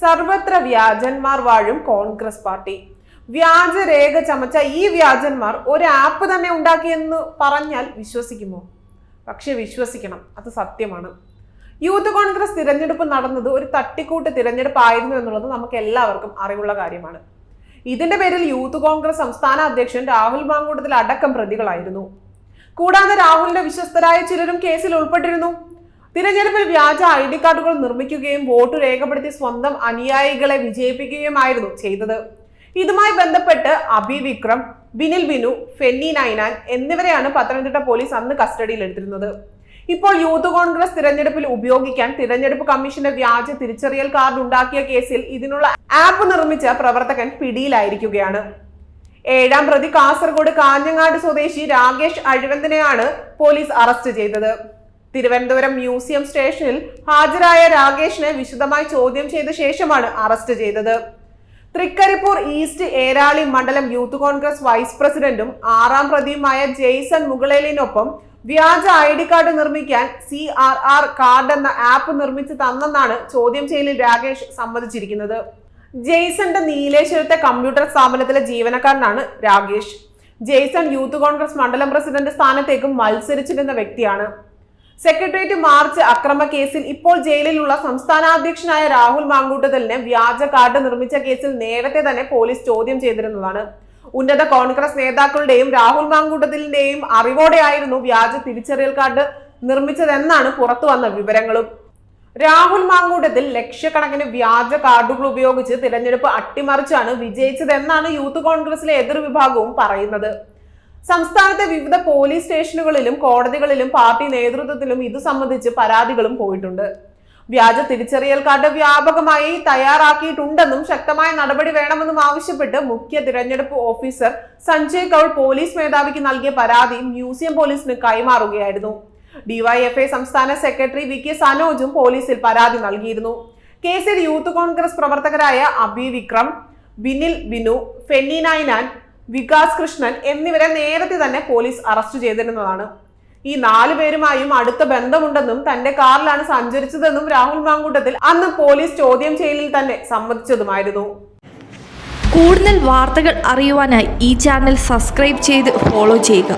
സർവത്ര വ്യാജന്മാർ വാഴും കോൺഗ്രസ് പാർട്ടി. വ്യാജരേഖ ചമച്ച ഈ വ്യാജന്മാർ ഒരു ആപ്പ് തന്നെ ഉണ്ടാക്കിയെന്ന് പറഞ്ഞാൽ വിശ്വസിക്കുമോ? പക്ഷെ വിശ്വസിക്കണം അത് സത്യമാണ്. യൂത്ത് കോൺഗ്രസ് തിരഞ്ഞെടുപ്പ് നടന്നത് ഒരു തട്ടിക്കൂട്ട് തിരഞ്ഞെടുപ്പ് ആയിരുന്നു എന്നുള്ളത് നമുക്ക് എല്ലാവർക്കും അറിവുള്ള കാര്യമാണ്. ഇതിന്റെ പേരിൽ യൂത്ത് കോൺഗ്രസ് സംസ്ഥാന അധ്യക്ഷൻ രാഹുൽ മാങ്കൂട്ടത്തിൽ അടക്കം പ്രതികളായിരുന്നു. കൂടാതെ രാഹുലിന്റെ വിശ്വസ്തരായ ചിലരും കേസിൽ ഉൾപ്പെട്ടിരുന്നു. തിരഞ്ഞെടുപ്പിൽ വ്യാജ ഐ ഡി കാർഡുകൾ നിർമ്മിക്കുകയും വോട്ട് രേഖപ്പെടുത്തി സ്വന്തം അനുയായികളെ വിജയിപ്പിക്കുകയുമായിരുന്നു ചെയ്തത്. ഇതുമായി ബന്ധപ്പെട്ട് അബി വിക്രം ബിനിൽ ബിനു ഫെന്നി നൈനാൻ എന്നിവരെയാണ് പത്തനംതിട്ട പോലീസ് അന്ന് കസ്റ്റഡിയിൽ എടുത്തിരുന്നത് ഇപ്പോൾ യൂത്ത് കോൺഗ്രസ് തിരഞ്ഞെടുപ്പിൽ ഉപയോഗിക്കാൻ തിരഞ്ഞെടുപ്പ് കമ്മീഷന്റെ വ്യാജ തിരിച്ചറിയൽ കാർഡ് ഉണ്ടാക്കിയ കേസിൽ ഇതിനുള്ള ആപ്പ് നിർമ്മിച്ച പ്രവർത്തകൻ പിടിയിലായിരിക്കുകയാണ്. ഏഴാം പ്രതി കാസർഗോഡ് കാഞ്ഞങ്ങാട് സ്വദേശി രാകേഷ് അഴിവന്തിനെയാണ് പോലീസ് അറസ്റ്റ് ചെയ്തത്. തിരുവനന്തപുരം മ്യൂസിയം സ്റ്റേഷനിൽ ഹാജരായ രാകേഷിനെ വിശദമായി ചോദ്യം ചെയ്ത ശേഷമാണ് അറസ്റ്റ് ചെയ്തത്. തൃക്കരിപ്പൂർ ഈസ്റ്റ് ഏരാളി മണ്ഡലം യൂത്ത് കോൺഗ്രസ് വൈസ് പ്രസിഡന്റും ആറാം പ്രതിയുമായ ജെയ്സൺ മുകളേലിനൊപ്പം വ്യാജ ഐ ഡി കാർഡ് നിർമ്മിക്കാൻ സി ആർ ആർ കാർഡ് എന്ന ആപ്പ് നിർമ്മിച്ചു തന്നെന്നാണ് ചോദ്യം ചെയ്യലിൽ രാകേഷ് സമ്മതിച്ചിരിക്കുന്നത്. ജെയ്സന്റെ നീലേശ്വരത്തെ കമ്പ്യൂട്ടർ സ്ഥാപനത്തിലെ ജീവനക്കാരനാണ് രാകേഷ്. ജെയ്സൺ യൂത്ത് കോൺഗ്രസ് മണ്ഡലം പ്രസിഡന്റ് സ്ഥാനത്തേക്കും മത്സരിച്ചിരുന്ന വ്യക്തിയാണ്. സെക്രട്ടേറിയറ്റ് മാർച്ച് അക്രമ കേസിൽ ഇപ്പോൾ ജയിലിലുള്ള സംസ്ഥാന അധ്യക്ഷനായ രാഹുൽ മാങ്കൂട്ടത്തലിനെ വ്യാജ കാർഡ് നിർമ്മിച്ച കേസിൽ നേരത്തെ തന്നെ പോലീസ് ചോദ്യം ചെയ്തിരുന്നതാണ്. ഉന്നത കോൺഗ്രസ് നേതാക്കളുടെയും രാഹുൽ മാങ്കൂട്ടത്തിലിന്റെയും അറിവോടെയായിരുന്നു വ്യാജ തിരിച്ചറിയൽ കാർഡ് നിർമ്മിച്ചതെന്നാണ് പുറത്തു വന്ന വിവരങ്ങളും. രാഹുൽ മാങ്കൂട്ടത്തിൽ ലക്ഷക്കണക്കിന് വ്യാജ കാർഡുകൾ ഉപയോഗിച്ച് തിരഞ്ഞെടുപ്പ് അട്ടിമറിച്ചാണ് വിജയിച്ചതെന്നാണ് യൂത്ത് കോൺഗ്രസിലെ എതിർവിഭാഗവും പറയുന്നത്. സംസ്ഥാനത്തെ വിവിധ പോലീസ് സ്റ്റേഷനുകളിലും കോടതികളിലും പാർട്ടി നേതൃത്വത്തിലും ഇതു സംബന്ധിച്ച് പരാതികളും പോയിട്ടുണ്ട്. വ്യാജ തിരിച്ചറിയൽ കാർഡ് വ്യാപകമായി തയ്യാറാക്കിയിട്ടുണ്ടെന്നും ശക്തമായ നടപടി വേണമെന്നും ആവശ്യപ്പെട്ട് മുഖ്യ തിരഞ്ഞെടുപ്പ് ഓഫീസർ സഞ്ജയ് കൗൾ പോലീസ് മേധാവിക്ക് നൽകിയ പരാതി മ്യൂസിയം പോലീസിന് കൈമാറുകയായിരുന്നു. ഡിവൈഎഫ്ഐ സംസ്ഥാന സെക്രട്ടറി വി കെ സനോജും പോലീസിൽ പരാതി നൽകിയിരുന്നു. കേസിൽ യൂത്ത് കോൺഗ്രസ് പ്രവർത്തകരായ അബി വിക്രം ബിനിൽ ബിനു ഫെന്നി നൈനാൻ വികാസ് കൃഷ്ണൻ എന്നിവരെ നേരത്തെ തന്നെ പോലീസ് അറസ്റ്റ് ചെയ്തിരുന്നതാണ്. ഈ നാലു പേരുമായും അടുത്ത ബന്ധമുണ്ടെന്നും തന്റെ കാറിലാണ് സഞ്ചരിച്ചതെന്നും രാഹുൽ മാങ്കൂട്ടത്തിൽ അന്ന് പോലീസ് ചോദ്യം ചെയ്യലിൽ തന്നെ സമ്മതിച്ചതുമായിരുന്നു. കൂടുതൽ വാർത്തകൾ അറിയുവാനായി ഈ ചാനൽ സബ്സ്ക്രൈബ് ചെയ്ത് ഫോളോ ചെയ്യുക.